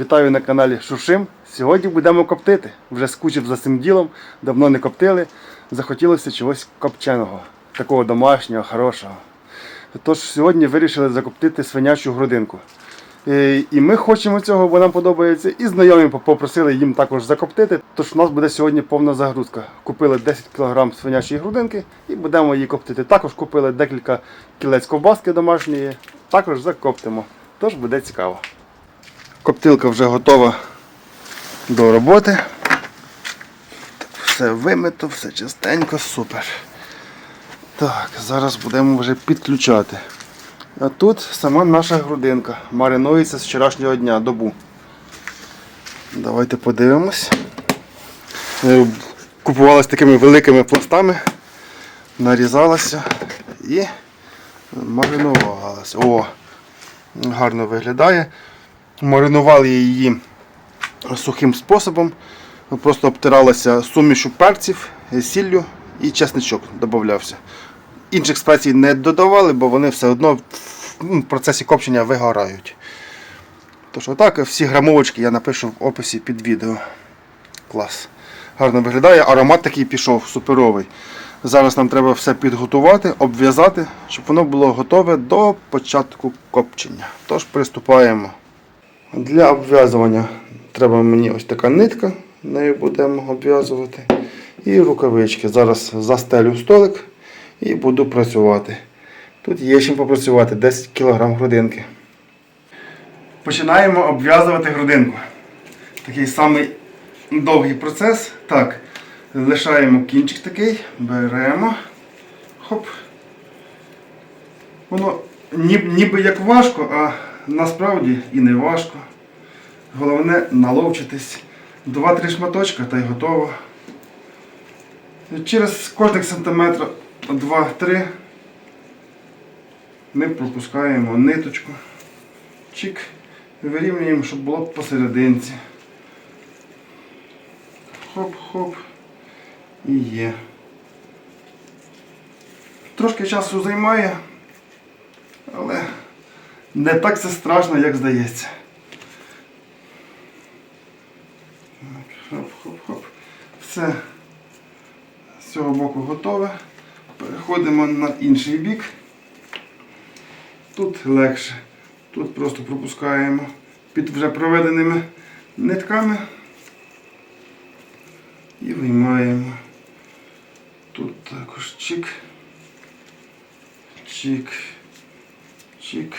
Вітаю на каналі Шушим. Сьогодні будемо коптити. Вже скучив за цим ділом, давно не коптили. Захотілося чогось копченого, такого домашнього, хорошого. Тож сьогодні вирішили закоптити свинячу грудинку. Е, І ми хочемо цього, бо нам подобається. І знайомі попросили їм також закоптити. Тож у нас буде сьогодні повна загрузка. Купили 10 кг свинячої грудинки і будемо її коптити. Також купили декілька кілець ковбаски домашньої, також закоптимо. Тож буде цікаво. Коптилка вже готова до роботи. Все вимито, все чистенько, супер. Так, зараз будемо вже підключати. А тут сама наша грудинка маринується з вчорашнього дня, добу. Давайте подивимось. Е, Купувалась такими великими пластами, нарізалася і маринувалася. О, гарно виглядає. Маринували її сухим способом. Просто обтиралася сумішю перців, сіллю і чесничок додавався. Інших спецій не додавали, бо вони все одно в в процесі копчення вигорають. Тож отак, всі грамовочки я напишу в описі під відео. Клас. Гарно виглядає, аромат такий пішов, суперовий. Зараз нам треба все підготувати, обв'язати, щоб воно було готове до початку копчення. Тож приступаємо. Для обв'язування треба мені ось така нитка, нею будемо обв'язувати. І рукавички. Зараз застелю столик і буду працювати. Тут є чим попрацювати 10 кг грудинки. Починаємо обв'язувати грудинку. Такий самий довгий процес. Так, лишаємо кінчик такий, беремо. Хоп. Воно ніби як важко, а насправді і не важко. Головне наловчитись. Два-три шматочка та й готово. Через кожних сантиметр 2-3 ми пропускаємо ниточку. Чик. Вирівнюємо, щоб було посерединці. Хоп-хоп. І є. Трошки часу займає, але не так це страшно, як здається. Хоп-хоп-хоп. Все з цього боку готове. Переходимо на інший бік. Тут легше. Тут просто пропускаємо під вже проведеними нитками і виймаємо. Тут також чик. Чик. Чик.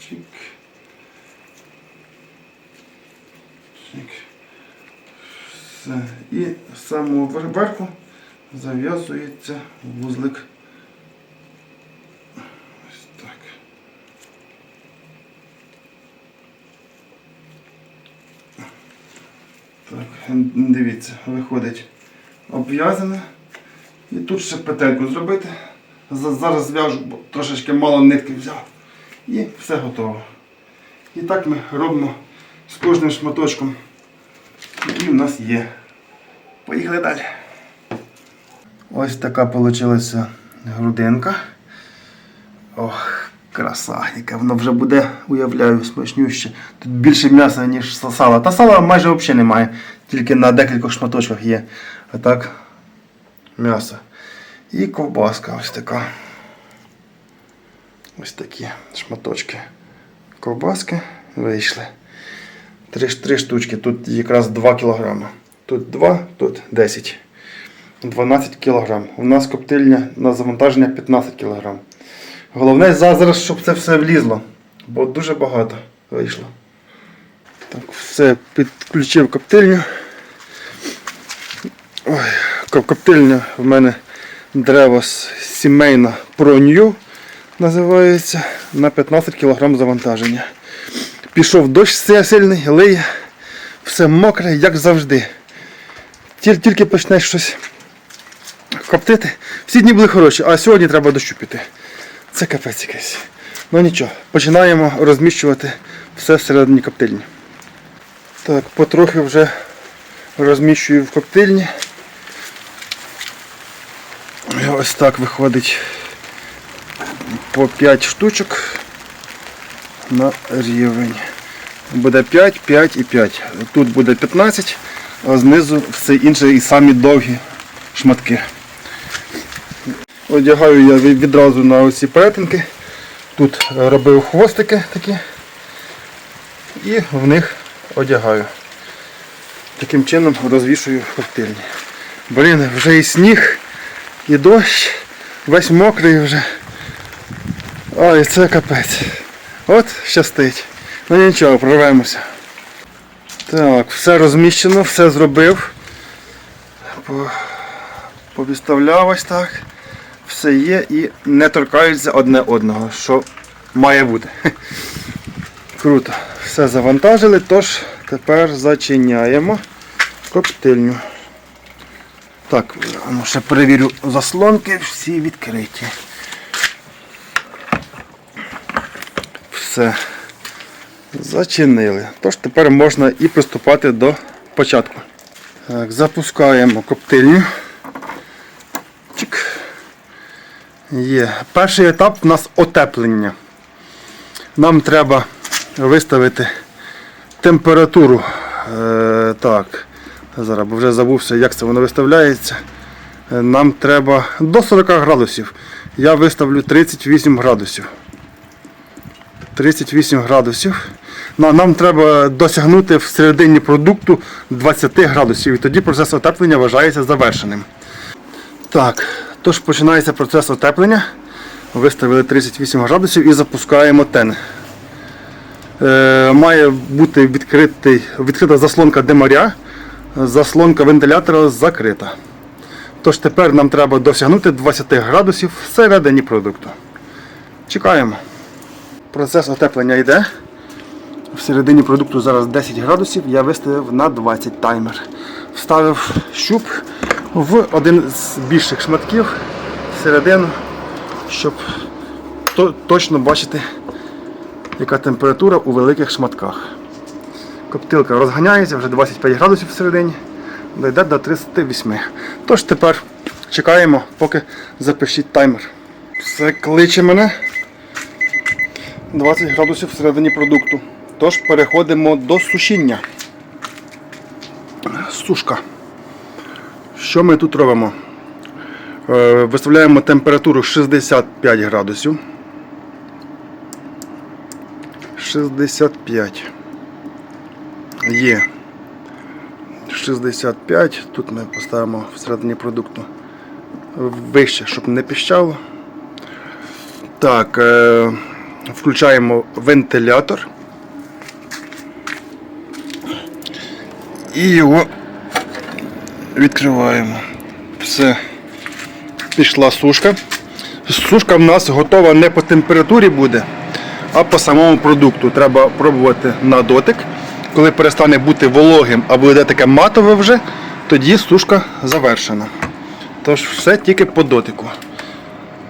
Чик. Чик. Все. І з самого вер- верху зав'язується вузлик. Ось так. Так, дивіться, виходить обв'язане. І тут ще петельку зробити. Зараз зв'яжу, бо трошечки мало нитки взяв. І все готово. І так ми робимо з кожним шматочком, який у нас є. Поїхали далі. Ось така вийшла грудинка. Ох, краса, яка воно вже буде, уявляю, смачнюще. Тут більше м'яса, ніж сала. Та сала майже взагалі немає, тільки на декількох шматочках є. А так, м'ясо. І ковбаска ось така. Ось такі шматочки. Ковбаски вийшли. Три, три штучки, тут якраз 2 кг. Тут 2, тут 10. 12 кг. У нас коптильня на завантаження 15 кг. Головне зараз, щоб це все влізло, бо дуже багато вийшло. Так, все, підключив коптильню. Ой, коптильня в мене дерево сімейна ProNew називається на 15 кг завантаження. Пішов дощ си- сильний, лиє, все мокре, як завжди. Тіль- Тільки почнеш щось коптити. Всі дні були хороші, а сьогодні треба дощу піти. Це капець якийсь. Ну нічого, починаємо розміщувати все всередині коптильні. Так, потрохи вже розміщую в коптильні. Ось так виходить по 5 штучок на рівень. Буде 5, 5 і 5. Тут буде 15, а знизу все інше і самі довгі шматки. Одягаю я відразу на оці перетинки. Тут робив хвостики такі і в них одягаю. Таким чином розвішую в. Блін, вже і сніг, і дощ, весь мокрий вже. Ой, це капець. От щастить. Ну нічого, прорвемося. Так, все розміщено, все зробив. По- Повіставляв ось так. Все є і не торкаються одне одного, що має бути. Круто. Все завантажили, тож тепер зачиняємо коктейльню. Так, ну ще перевірю заслонки, всі відкриті. Все. Зачинили. Тож тепер можна і приступати до початку. Так, запускаємо коптильню. Чик. Є. Перший етап у нас отеплення. Нам треба виставити температуру. Е, так, зараз вже забувся, як це воно виставляється. Е, Нам треба до 40 градусів. Я виставлю 38 градусів. 38 градусів. Ну, Нам треба досягнути в середині продукту 20 градусів. І тоді процес отеплення вважається завершеним. Так, тож починається процес отеплення. Виставили 38 градусів і запускаємо тен. Е, має бути відкритий, відкрита заслонка демаря, заслонка вентилятора закрита. Тож тепер нам треба досягнути 20 градусів всередині продукту. Чекаємо. Процес отеплення йде. Всередині продукту зараз 10 градусів, я виставив на 20 таймер. Вставив щуп в один з більших шматків всередину, щоб то- точно бачити, яка температура у великих шматках. Коптилка розганяється, вже 25 градусів всередині, дойде до 38. Тож тепер чекаємо, поки запишіть таймер. Все кличе мене. 20 градусів всередині продукту. Тож переходимо до сушіння. Сушка. Що ми тут робимо? Е, Виставляємо температуру 65 градусів. 65. Є. 65. Тут ми поставимо всередині продукту вище, щоб не піщало. Так, е, включаємо вентилятор. І його відкриваємо. Все. Пішла сушка. Сушка в нас готова не по температурі буде, а по самому продукту. Треба пробувати на дотик. Коли перестане бути вологим або буде таке матове вже, тоді сушка завершена. Тож все тільки по дотику.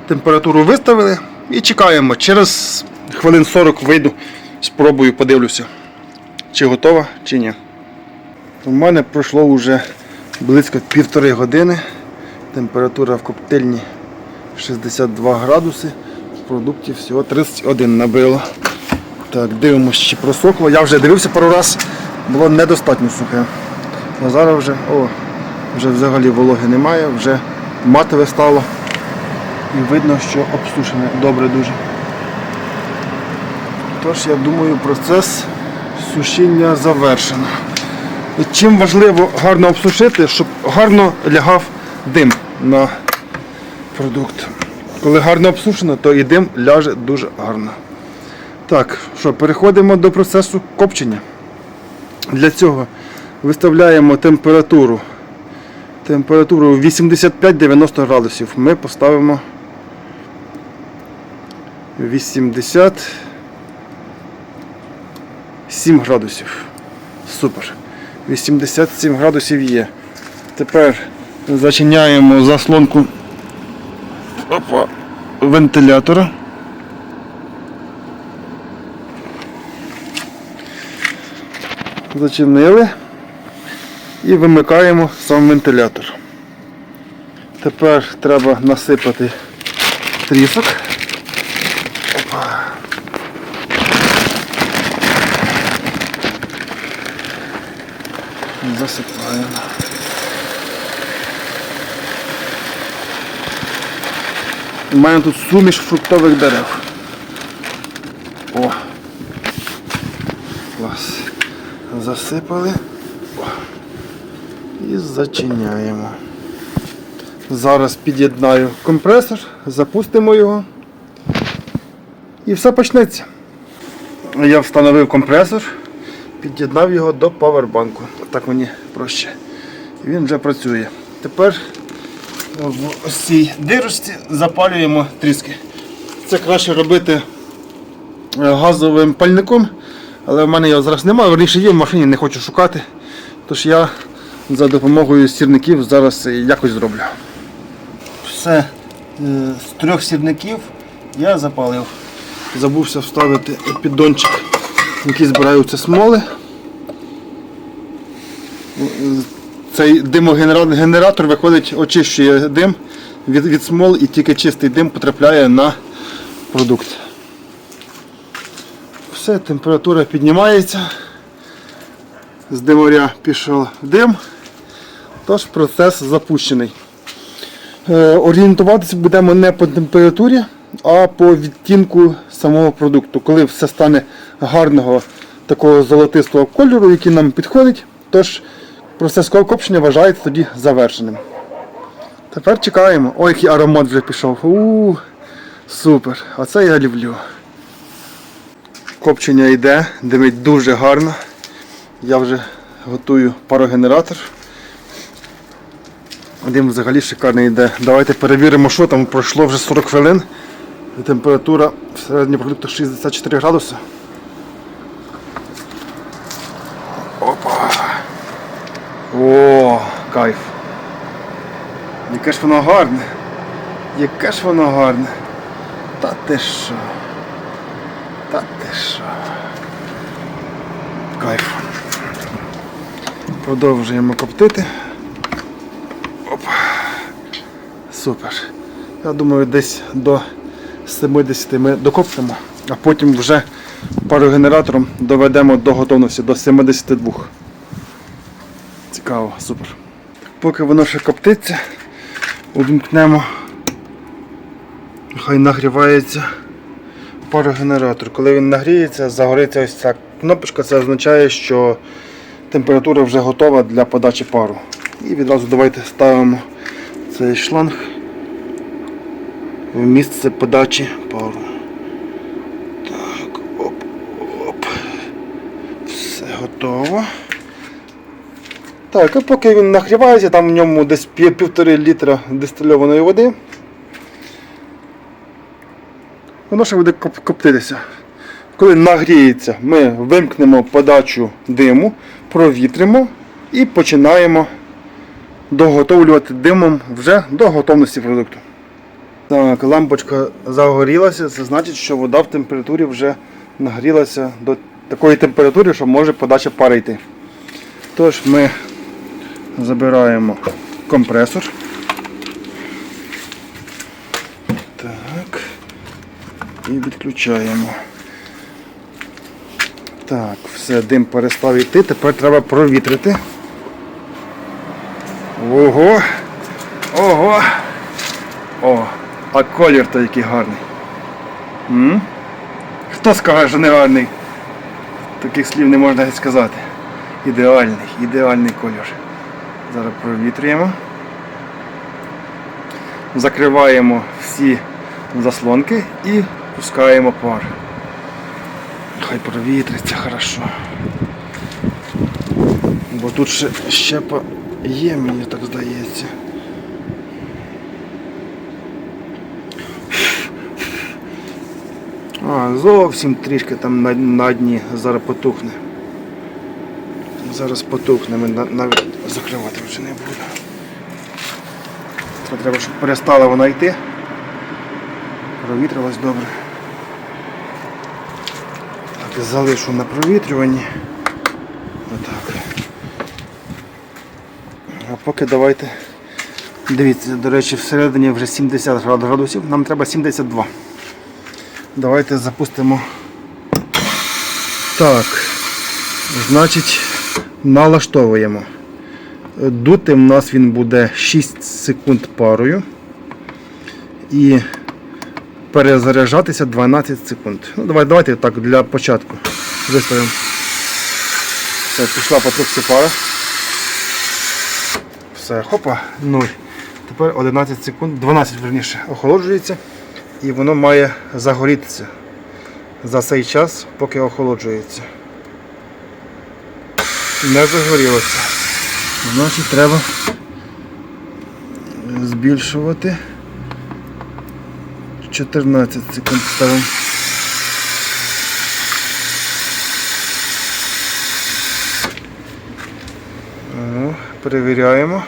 Температуру виставили і чекаємо. Через хвилин 40 вийду, спробую, подивлюся, чи готова, чи ні. У мене пройшло вже близько півтори години. Температура в коптильні 62 градуси. В продукті всього 31 набило. Так, дивимося, чи просохло. Я вже дивився пару раз, було недостатньо сухе. А зараз вже, о, вже взагалі вологи немає, вже матове стало. І видно, що обсушене добре дуже. Тож, я думаю, процес сушіння завершено. Чим важливо гарно обсушити, щоб гарно лягав дим на продукт. Коли гарно обсушено, то і дим ляже дуже гарно. Так, що, переходимо до процесу копчення. Для цього виставляємо температуру. Температуру 85-90 градусів. Ми поставимо 87 градусів. Супер. 87 градусів є. Тепер зачиняємо заслонку опа, вентилятора. Зачинили і вимикаємо сам вентилятор. Тепер треба насипати трісок. Опа. Засипаємо. У мене тут суміш фруктових дерев. О. Клас. Засипали. О. І зачиняємо. Зараз під'єднаю компресор, запустимо його. І все почнеться. Я встановив компресор, під'єднав його до павербанку. Так мені проще. І він вже працює. Тепер в цій дирочці запалюємо тріски. Це краще робити е, газовим пальником, але в мене його зараз немає, верніше є в машині, не хочу шукати. Тож я за допомогою сірників зараз якось зроблю. Все е, з трьох сірників я запалив. Забувся вставити піддончик, який збираються смоли. Цей димогенератор виходить, очищує дим від, від смол і тільки чистий дим потрапляє на продукт. Все, температура піднімається. З димаря пішов дим, тож процес запущений. Е, Орієнтуватися будемо не по температурі, а по відтінку самого продукту. Коли все стане гарного такого золотистого кольору, який нам підходить, тож процес копчення вважається тоді завершеним. Тепер чекаємо. Ой, який аромат вже пішов. у супер. Оце я люблю. Копчення йде, димить дуже гарно. Я вже готую парогенератор. Дим взагалі шикарний йде. Давайте перевіримо, що там пройшло вже 40 хвилин. Температура всередині продукту 64 градуси. О, кайф. Яке ж воно гарне. Яке ж воно гарне. Та ти що? Та ти що? Кайф. Продовжуємо коптити. Опа. Супер. Я думаю, десь до 70 ми докоптимо, а потім вже парогенератором доведемо до готовності до 72. Цікаво, супер. Поки воно ще коптиться, увімкнемо. Хай нагрівається парогенератор. Коли він нагріється, загориться ось ця кнопочка, це означає, що температура вже готова для подачі пару. І відразу давайте ставимо цей шланг в місце подачі пару. Так, оп, оп. Все готово. Так, а поки він нагрівається, там в ньому десь півтори літра дистильованої води. Воно ще буде коп- коптитися. Коли нагріється, ми вимкнемо подачу диму, провітримо і починаємо доготовлювати димом вже до готовності продукту. Так, лампочка загорілася, це значить, що вода в температурі вже нагрілася до такої температури, що може подача пари йти. Тож ми забираємо компресор. Так. І відключаємо. Так, все, дим перестав йти, тепер треба провітрити. Ого! Ого! О, а колір то який гарний. М? Хто скаже, що не гарний? Таких слів не можна сказати. Ідеальний, ідеальний колір. Зараз провітрюємо. Закриваємо всі заслонки і пускаємо пар. Хай провітриться хорошо. Бо тут ще щепа є, мені так здається. А, зовсім трішки там на, на дні зараз потухне. Зараз потухне, ми навіть закривати вже не буду. Це треба, щоб перестала вона йти. Провітрилась добре. Так, залишу на провітрюванні. Отак. А поки давайте. Дивіться, до речі, всередині вже 70 градусів, нам треба 72. Давайте запустимо. Так. Значить, налаштовуємо. Дути в нас він буде 6 секунд парою. І перезаряджатися 12 секунд. Ну, давай, давайте так для початку виставимо. Все, пішла по трубці пара. Все, хопа, 0. Тепер 11 секунд, 12 верніше, охолоджується і воно має загорітися за цей час, поки охолоджується. Не загорілося. Значить треба збільшувати. 14 секунд ставимо. Ну, перевіряємо.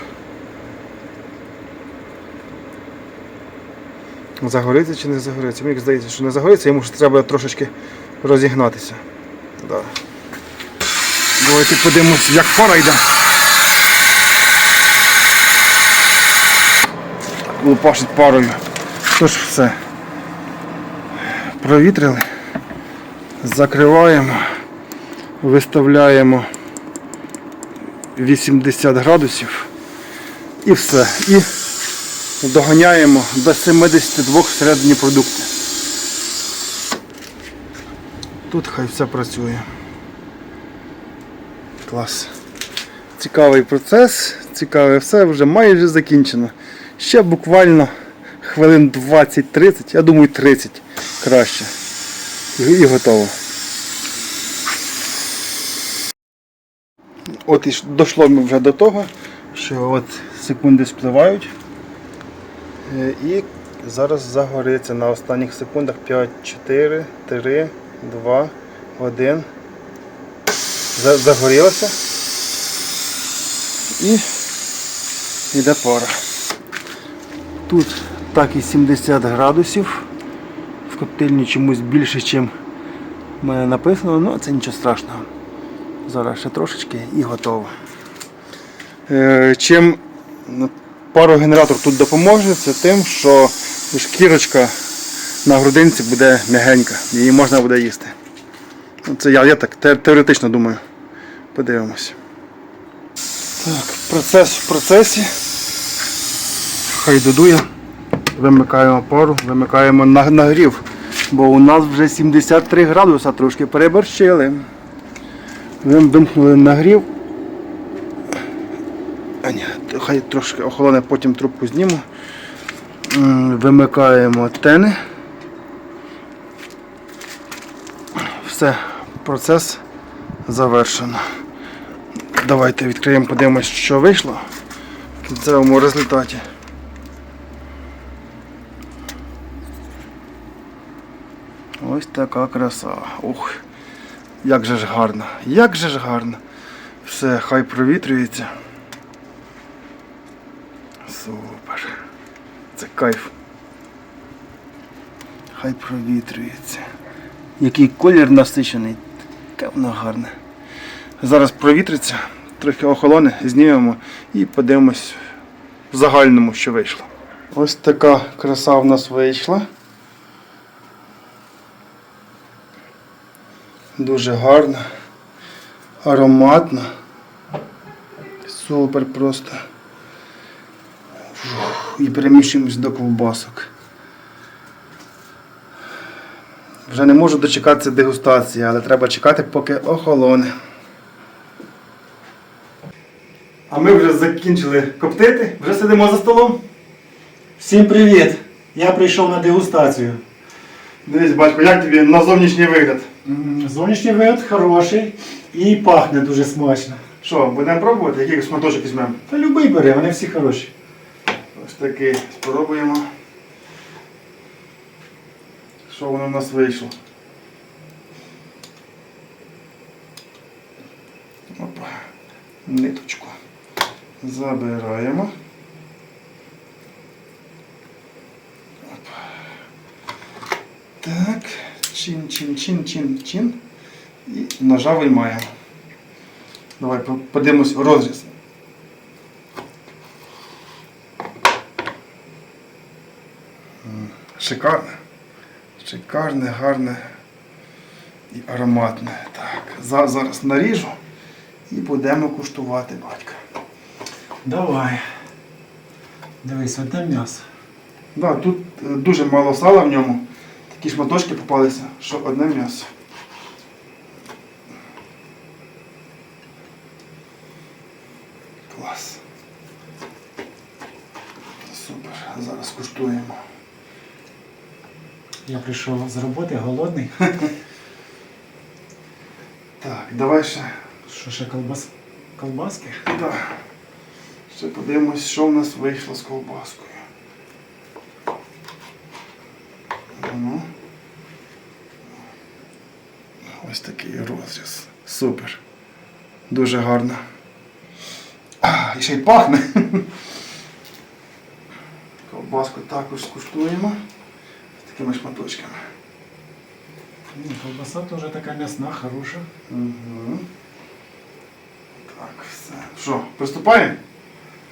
Загориться чи не загориться? Мені здається, що не загориться, йому треба трошечки розігнатися. Да. Давайте подивимось, як пара йде. Лупашить парою. Тож все. Провітрили. Закриваємо. Виставляємо 80 градусів. І все. І доганяємо до 72 всередині продукту. Тут хай все працює. Клас. Цікавий процес, цікаве все, вже майже закінчено. Ще буквально хвилин 20-30, я думаю 30 краще. І, готово. От і дійшло вже до того, що от секунди спливають. Е, І зараз загориться на останніх секундах 5, 4, 3, 2, 1. За- Загорілося. І йде пара. Тут так і 70 градусів. В коптильні чомусь більше, ніж в мене написано, але це нічого страшного. Зараз ще трошечки і готово. Е, Чим ну, парогенератор тут допоможе, це тим, що шкірочка на грудинці буде м'ягенька, її можна буде їсти. Це я, я так теоретично думаю. Подивимось. Так, процес в процесі. Хай додує. Вимикаємо пару, вимикаємо нагрів, бо у нас вже 73 градуса, трошки переборщили. Вимкнули нагрів. А ні, хай трошки охолоне, потім трубку зніму. Вимикаємо тени. Все, процес завершено. Давайте відкриємо, подивимось, що вийшло в кінцевому результаті. Ось така краса. Ух, як же ж гарно, як же ж гарно. Все, хай провітрюється. Супер. Це кайф. Хай провітрюється. Який колір насичений. Яке воно гарне. Зараз провітриться, трохи охолоне, знімемо і подивимось в загальному, що вийшло. Ось така краса в нас вийшла. Дуже гарна, ароматна. Супер просто. І переміщуємось до ковбасок. Вже не можу дочекатися дегустації, але треба чекати, поки охолоне. А ми вже закінчили коптити, вже сидимо за столом. Всім привіт! Я прийшов на дегустацію. Дивись, батько, як тобі на зовнішній вигляд? М, Зовнішній вид хороший і пахне дуже смачно. Що, будемо пробувати, який шматочок візьмемо? Та любий бери, вони всі хороші. Ось такий. Спробуємо. Що воно в нас вийшло? Опа. Ниточку. Забираємо. Опа. Так. Чин, чин, чин, чин, чин. І ножа виймаємо. Давай по- подивимось розріз. Шикарно. Шикарне, гарне і ароматне. Так, зараз наріжу і будемо куштувати батька. Давай. Дивись, одне м'ясо. Да, тут е, дуже мало сала в ньому. Такі шматочки попалися, що одне м'ясо. Клас. Супер. Зараз куштуємо. Я прийшов з роботи голодний. Так, давай ще. Що ще колбас? Колбаски? Да. Ще подивимось, що в нас вийшло з ковбаскою. Ну. Ось такий розріз. Супер. Дуже гарно. А, і ще й пахне. Ковбаску також скуштуємо такими шматочками. Колбаса теж така м'ясна, хороша. Угу. Так, все. Що, приступаємо?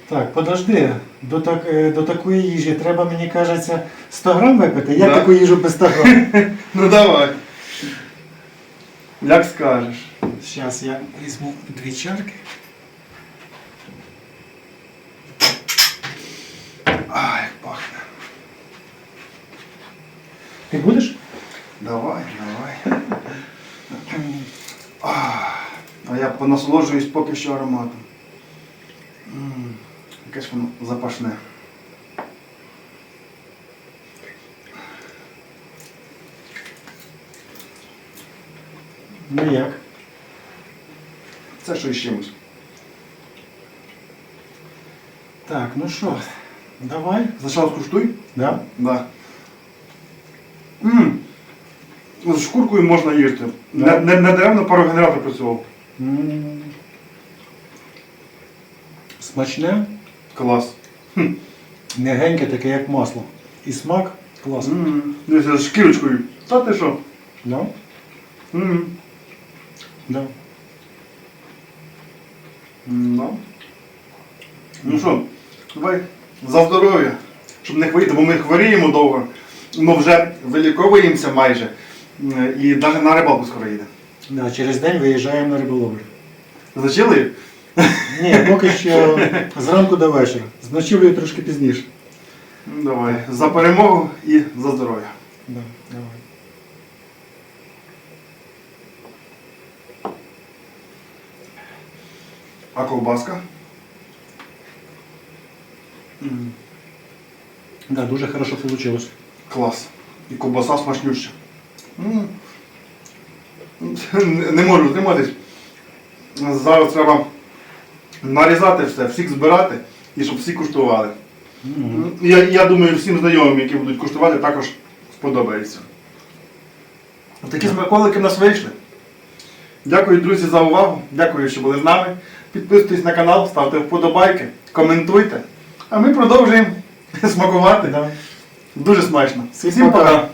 Так, подожди, до, так, е, до такої їжі треба, мені кажеться, 100 грам випити. Як Да. таку їжу без 100 грам? Ну давай. Як скажеш. Зараз я візьму дві чарки. А, як пахне. Ти будеш? Давай, давай. А, я понасолоджуюсь поки що ароматом. М, Яке ж воно запашне. Ну як? Це що чимось. Так, ну що, давай. Спочатку скуштуй. Да? Да. М, З шкуркою можна їсти. Не, не, не даремно парогенератор працював. М. Смачне, Клас. м'ягеньке, таке як масло. І смак класний. М, Дивися, з шкірочкою. Та ти що? Да? М, Да. да. Ну що, давай за здоров'я, щоб не хворіти, бо ми хворіємо довго. Ми вже виліковуємося майже. І навіть на рибалку скоро їде. Да, через день виїжджаємо на риболовлю. Зачали? Ні, поки що зранку до вечора. З ночівлею трошки пізніше. Ну, Давай. За перемогу і за здоров'я. Да, давай. А ковбаска? М, Да, дуже хорошо вийшло. Клас. І ковбаса смачнюща. Не- можу триматись. Зараз треба нарізати все, всіх збирати і щоб всі куштували. Я, я думаю, всім знайомим, які будуть куштувати, також сподобається. Такі смаколики в нас вийшли. Дякую, друзі, за увагу. Дякую, що були з нами. Підписуйтесь на канал, ставте вподобайки, коментуйте. А ми продовжуємо смакувати. Дуже смачно. Всім пока.